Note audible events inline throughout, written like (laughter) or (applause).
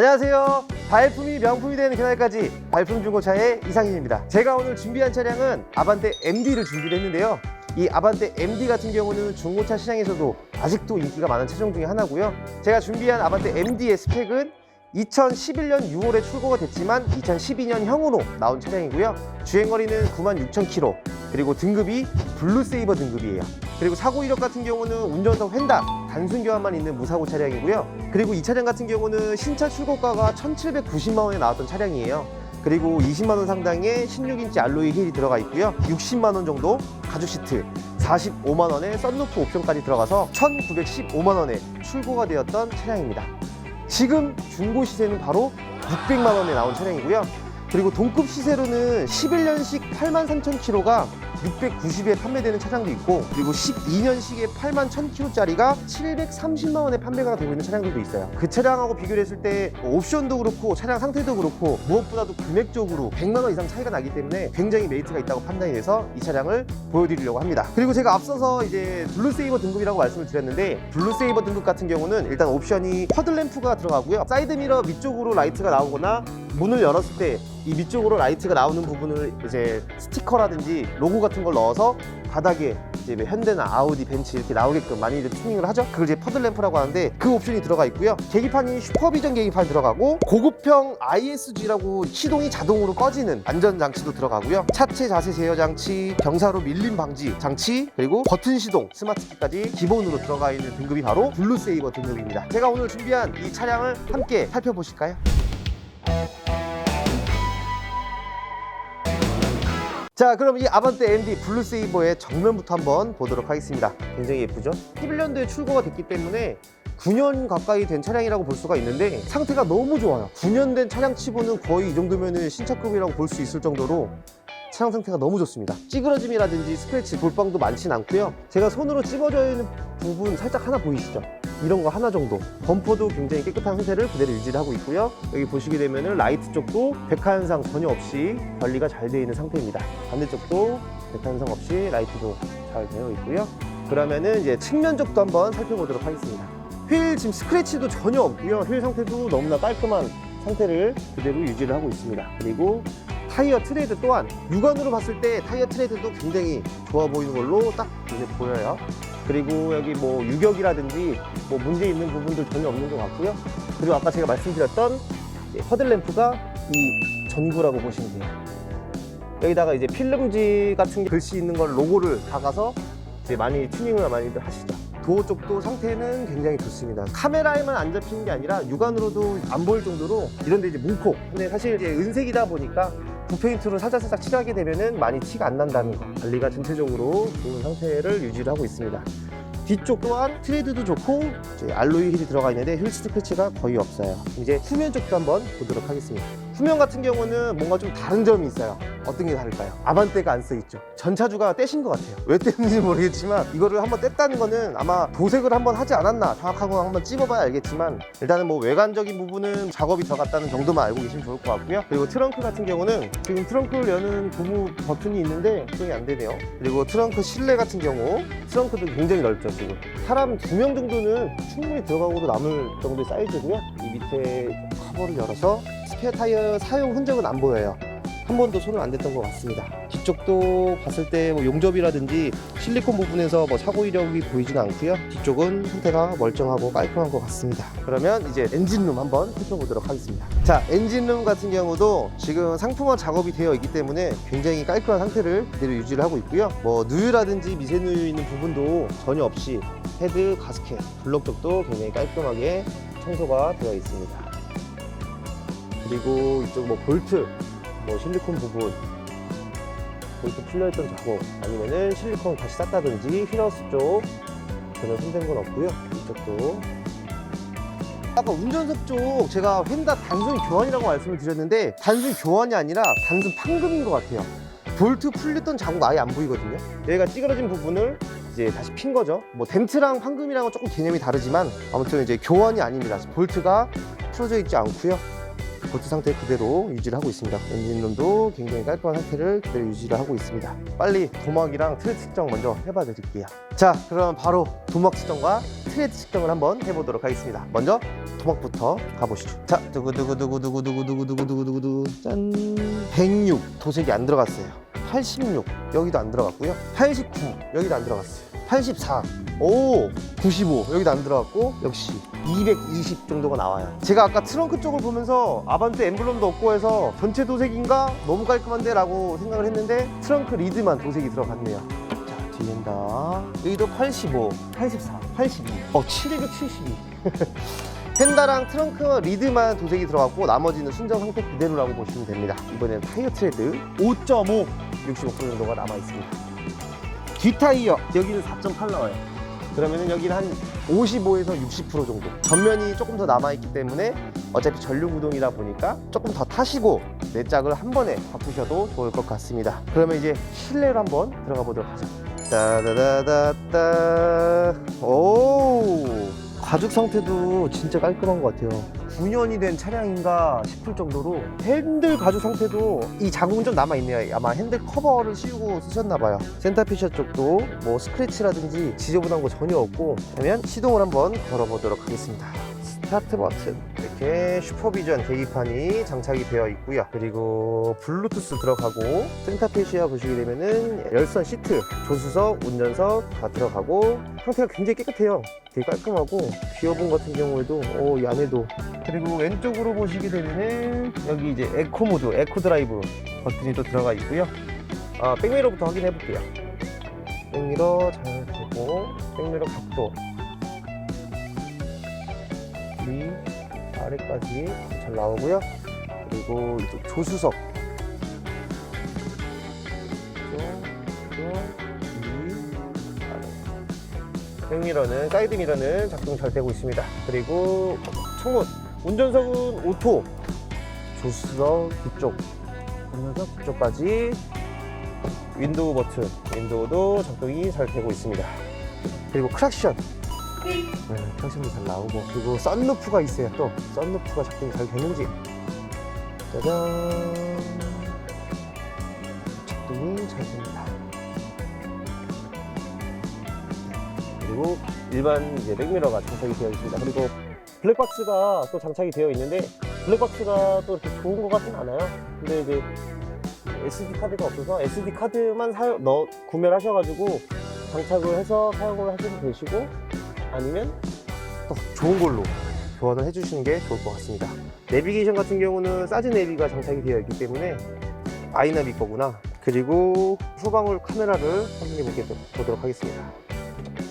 안녕하세요. 발품이 명품이 되는 그날까지 발품 중고차의 이상hin입니다. 제가 오늘 준비한 차량은 아반떼 MD를 준비를 했는데요. 이 아반떼 MD 같은 경우는 중고차 시장에서도 아직도 인기가 많은 차종 중에 하나고요. 제가 준비한 아반떼 MD의 스펙은 2011년 6월에 출고가 됐지만 2012년형으로 나온 차량이고요. 주행거리는 96,000km 그리고 등급이 블루세이버 등급이에요. 그리고 사고 이력 같은 경우는 운전석 횡단 단순 교환만 있는 무사고 차량이고요. 그리고 이 차량 같은 경우는 신차 출고가가 1,790만 원에 나왔던 차량이에요. 그리고 20만 원 상당의 16인치 알로이 휠이 들어가 있고요. 60만 원 정도 가죽 시트, 45만 원의 썬루프 옵션까지 들어가서 1,915만 원에 출고가 되었던 차량입니다. 지금 중고 시세는 바로 600만 원에 나온 차량이고요. 그리고 동급 시세로는 11년식 8만 3천 킬로가 690에 판매되는 차량도 있고 그리고 12년식의 8만 1000 킬로짜리가 730만 원에 판매가 되고 있는 차량들도 있어요. 그 차량하고 비교를 했을 때뭐 옵션도 그렇고 차량 상태도 그렇고 무엇보다도 금액적으로 100만 원 이상 차이가 나기 때문에 굉장히 메리트가 있다고 판단이 돼서 이 차량을 보여드리려고 합니다. 그리고 제가 앞서서 이제 블루세이버 등급이라고 말씀을 드렸는데 블루세이버 등급 같은 경우는 일단 옵션이 허들램프가 들어가고요. 사이드미러 위쪽으로 라이트가 나오거나 문을 열었을 때 이 밑쪽으로 라이트가 나오는 부분을 이제 스티커라든지 로고 같은 걸 넣어서 바닥에 이제 뭐 현대나 아우디, 벤츠 이렇게 나오게끔 많이들 튜닝을 하죠. 그걸 이제 퍼들램프라고 하는데 그 옵션이 들어가 있고요. 계기판이 슈퍼비전 계기판 들어가고 고급형 ISG라고 시동이 자동으로 꺼지는 안전 장치도 들어가고요. 차체 자세 제어 장치, 경사로 밀림 방지 장치, 그리고 버튼 시동, 스마트키까지 기본으로 들어가 있는 등급이 바로 블루세이버 등급입니다. 제가 오늘 준비한 이 차량을 함께 살펴보실까요? 자 그럼 이 아반떼 MD 블루세이버의 정면부터 한번 보도록 하겠습니다. 굉장히 예쁘죠? 11년도에 출고가 됐기 때문에 9년 가까이 된 차량이라고 볼 수가 있는데 상태가 너무 좋아요. 9년 된 차량 치고는 거의 이 정도면 신차급이라고 볼 수 있을 정도로 차량 상태가 너무 좋습니다. 찌그러짐이라든지 스크래치 돌방도 많진 않고요. 제가 손으로 찝어져 있는 부분 살짝 하나 보이시죠 이런 거 하나 정도. 범퍼도 굉장히 깨끗한 상태를 그대로 유지를 하고 있고요. 여기 보시게 되면은 라이트 쪽도 백화 현상 전혀 없이 관리가 잘 되어 있는 상태입니다. 반대쪽도 백화 현상 없이 라이트도 잘 되어 있고요. 그러면은 이제 측면 쪽도 한번 살펴보도록 하겠습니다. 휠 지금 스크래치도 전혀 없고요. 휠 상태도 너무나 깔끔한 상태를 그대로 유지를 하고 있습니다. 그리고 타이어 트레드 또한 육안으로 봤을 때 타이어 트레드도 굉장히 좋아 보이는 걸로 딱 눈에 보여요 그리고 여기 뭐 유격이라든지 뭐 문제 있는 부분도 전혀 없는 것 같고요. 그리고 아까 제가 말씀드렸던 허들램프가 이 전구라고 보시면 돼요. 여기다가 이제 필름지 같은 게 글씨 있는 걸 로고를 박아서 이제 많이 튜닝을 많이들 하시죠. 도어 쪽도 상태는 굉장히 좋습니다. 카메라에만 안 잡히는 게 아니라 육안으로도 안 보일 정도로 이런 데 이제 문콕. 근데 사실 이제 은색이다 보니까 붓페인트로 살짝살짝 칠하게 되면은 많이 티가 안 난다는 거. 관리가 전체적으로 좋은 상태를 유지를 하고 있습니다. 뒤쪽 또한 트레드도 좋고 알로이 휠이 들어가 있는데 휠 스티커치가 거의 없어요. 이제 후면 쪽도 한번 보도록 하겠습니다. 후면 같은 경우는 뭔가 좀 다른 점이 있어요. 어떤 게 다를까요? 아반떼가 안 써 있죠. 전차주가 떼신 것 같아요. 왜 뗐는지 모르겠지만 이거를 한번 뗐다는 거는 아마 도색을 한번 하지 않았나 정확하고 한번 찝어봐야 알겠지만 일단은 뭐 외관적인 부분은 작업이 들어갔다는 정도만 알고 계시면 좋을 것 같고요. 그리고 트렁크 같은 경우는 지금 트렁크를 여는 고무 버튼이 있는데 수정이 안 되네요. 그리고 트렁크 실내 같은 경우 트렁크도 굉장히 넓죠 지금. 사람 두 명 정도는 충분히 들어가고도 남을 정도의 사이즈고요. 이 밑에 커버를 열어서 스페어 타이어 사용 흔적은 안 보여요. 한 번도 손을 안 댔던 것 같습니다. 뒤쪽도 봤을 때 뭐 용접이라든지 실리콘 부분에서 뭐 사고 이력이 보이지는 않고요. 뒤쪽은 상태가 멀쩡하고 깔끔한 것 같습니다. 그러면 이제 엔진룸 한번 살펴보도록 하겠습니다. 자, 엔진룸 같은 경우도 지금 상품화 작업이 되어 있기 때문에 굉장히 깔끔한 상태를 그대로 유지를 하고 있고요. 뭐 누유라든지 미세누유 있는 부분도 전혀 없이 헤드, 가스켓, 블록 쪽도 굉장히 깔끔하게 청소가 되어 있습니다. 그리고 이쪽 뭐 볼트, 뭐 실리콘 부분, 볼트 풀려있던 작업, 아니면은 실리콘 다시 쌌다든지 휘너스 쪽 전혀 손댄 건 없고요. 이쪽도 아까 운전석 쪽 제가 휀다 단순 교환이라고 말씀을 드렸는데 단순 교환이 아니라 단순 판금인 것 같아요. 볼트 풀렸던 자국 아예 안 보이거든요. 여기가 찌그러진 부분을 이제 다시 핀 거죠. 뭐 덴트랑 판금이랑은 조금 개념이 다르지만 아무튼 이제 교환이 아닙니다. 볼트가 풀어져 있지 않고요. 볼트 상태 그대로 유지를 하고 있습니다. 엔진룸도 굉장히 깔끔한 상태를 그대로 유지를 하고 있습니다. 빨리 도막이랑 트레 측정 먼저 해봐 드릴게요. 자, 그럼 바로 도막 측정과 트레드 측정을 한번 해보도록 하겠습니다. 먼저 토막부터 가보시죠. 자, 두구두구두구두구두구두구두구두구두구 짠. 106 도색이 안 들어갔어요. 86 여기도 안 들어갔고요. 89 여기도 안 들어갔어요. 84 오, 95 여기도 안 들어갔고 역시 220 정도가 나와요. 제가 아까 트렁크 쪽을 보면서 아반떼 엠블럼도 없고 해서 전체 도색인가 너무 깔끔한데 라고 생각을 했는데 트렁크 리드만 도색이 들어갔네요. 자, 뒤엔다. 여기도 85, 84, 82. 어, 772. (laughs) 펜다랑 트렁크 리드만 도색이 들어갔고 나머지는 순정 상태 그대로라고 보시면 됩니다. 이번에는 타이어 트레드 5.5, 65% 정도가 남아 있습니다. 뒤 타이어 여기는 4.8 나와요. 그러면은 여기는 한 55에서 60% 정도. 전면이 조금 더 남아 있기 때문에 어차피 전류 구동이다 보니까 조금 더 타시고 내 짝을 한 번에 바꾸셔도 좋을 것 같습니다. 그러면 이제 실내로 한번 들어가 보도록 하죠. 따다다다따. 오. 가죽 상태도 진짜 깔끔한 것 같아요. 9년이 된 차량인가 싶을 정도로 핸들 가죽 상태도 이 자국은 좀 남아있네요. 아마 핸들 커버를 씌우고 쓰셨나봐요. 센터피셔 쪽도 뭐 스크래치라든지 지저분한 거 전혀 없고 그러면 시동을 한번 걸어보도록 하겠습니다. 스타트 버튼 이렇게 슈퍼비전 계기판이 장착이 되어 있고요. 그리고 블루투스 들어가고 센터페시아 보시게 되면은 열선 시트 조수석 운전석 다 들어가고 상태가 굉장히 깨끗해요. 되게 깔끔하고 기어본 같은 경우에도 오, 이 안에도. 그리고 왼쪽으로 보시게 되면은 여기 이제 에코 모드 에코 드라이브 버튼이 또 들어가 있고요. 아, 백미러부터 확인해 볼게요. 백미러 잘 되고 백미러 각도. 위 아래까지 잘 나오고요. 그리고 이쪽 조수석 백미러는 사이드 미러는 작동 잘 되고 있습니다. 그리고 창문 운전석은 오토 조수석 뒤쪽 운전석 뒤쪽까지 윈도우 버튼 윈도우도 작동이 잘 되고 있습니다. 그리고 크락션 네, 평심도 잘 나오고. 그리고 썬루프가 있어요 또. 썬루프가 작동이 잘 되는지. 짜잔. 작동이 잘 됩니다. 그리고 일반 이제 백미러가 장착이 되어 있습니다. 그리고 블랙박스가 또 장착이 되어 있는데 블랙박스가 또 이렇게 좋은 것 같진 않아요. 근데 이제 SD 카드가 없어서 SD 카드만 사 넣, 구매를 하셔가지고 장착을 해서 사용을 하셔도 되시고 아니면 또 좋은 걸로 교환을 해주시는 게 좋을 것 같습니다. 내비게이션 같은 경우는 사즈 내비가 장착이 되어 있기 때문에 아이나비 거구나. 그리고 후방울 카메라를 확인해 되- 보도록 하겠습니다.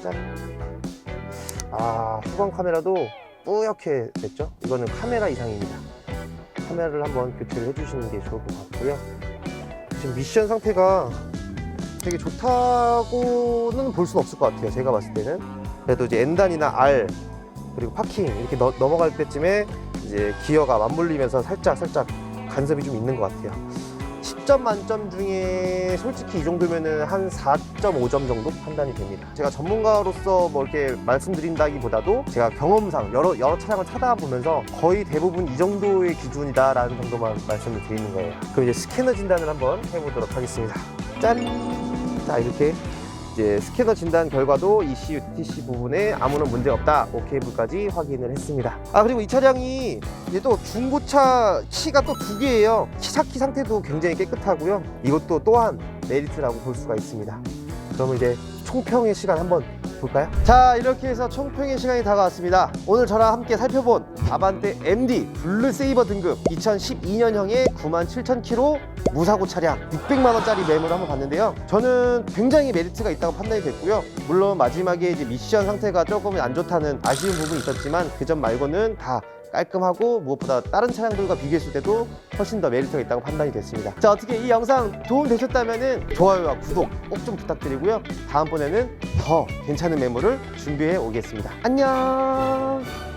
짠. 아, 후방 카메라도 뿌옇게 됐죠? 이거는 카메라 이상입니다. 카메라를 한번 교체를 해주시는 게 좋을 것 같고요. 지금 미션 상태가 되게 좋다고는 볼 수는 없을 것 같아요. 제가 봤을 때는. 그래도 이제 N단이나 R 그리고 파킹 이렇게 넘- 넘어갈 때쯤에 이제 기어가 맞물리면서 살짝 살짝 간섭이 좀 있는 것 같아요. 10점 만점 중에 솔직히 이 정도면은 한 4.5점 정도 판단이 됩니다. 제가 전문가로서 뭐 이렇게 말씀드린다기보다도 제가 경험상 여러 여러 차량을 타다 보면서 거의 대부분 이 정도의 기준이다라는 정도만 말씀을 드리는 거예요. 그럼 이제 스캐너 진단을 한번 해보도록 하겠습니다. 짠! 자 이렇게 이제 스캐너 진단 결과도 ECU, TC 부분에 아무런 문제 없다. 오케이블까지 확인을 했습니다. 아 그리고 이 차량이 이제 또 중고차 키가 또 두 개예요. 키차키 상태도 굉장히 깨끗하고요. 이것도 또한 메리트라고 볼 수가 있습니다. 그러면 이제 총평의 시간 한번 볼까요? 자 이렇게 해서 총평의 시간이 다가왔습니다. 오늘 저랑 함께 살펴본 아반떼 MD 블루 세이버 등급 2012년형의 97,000km 무사고 차량 600만 원짜리 매물을 한번 봤는데요. 저는 굉장히 메리트가 있다고 판단이 됐고요. 물론 마지막에 이제 미션 상태가 조금 안 좋다는 아쉬운 부분이 있었지만 그 점 말고는 다 깔끔하고 무엇보다 다른 차량들과 비교했을 때도 훨씬 더 메리트가 있다고 판단이 됐습니다. 자 어떻게 이 영상 도움 되셨다면 좋아요와 구독 꼭 좀 부탁드리고요. 다음번에는 더 괜찮은 매물을 준비해 오겠습니다. 안녕.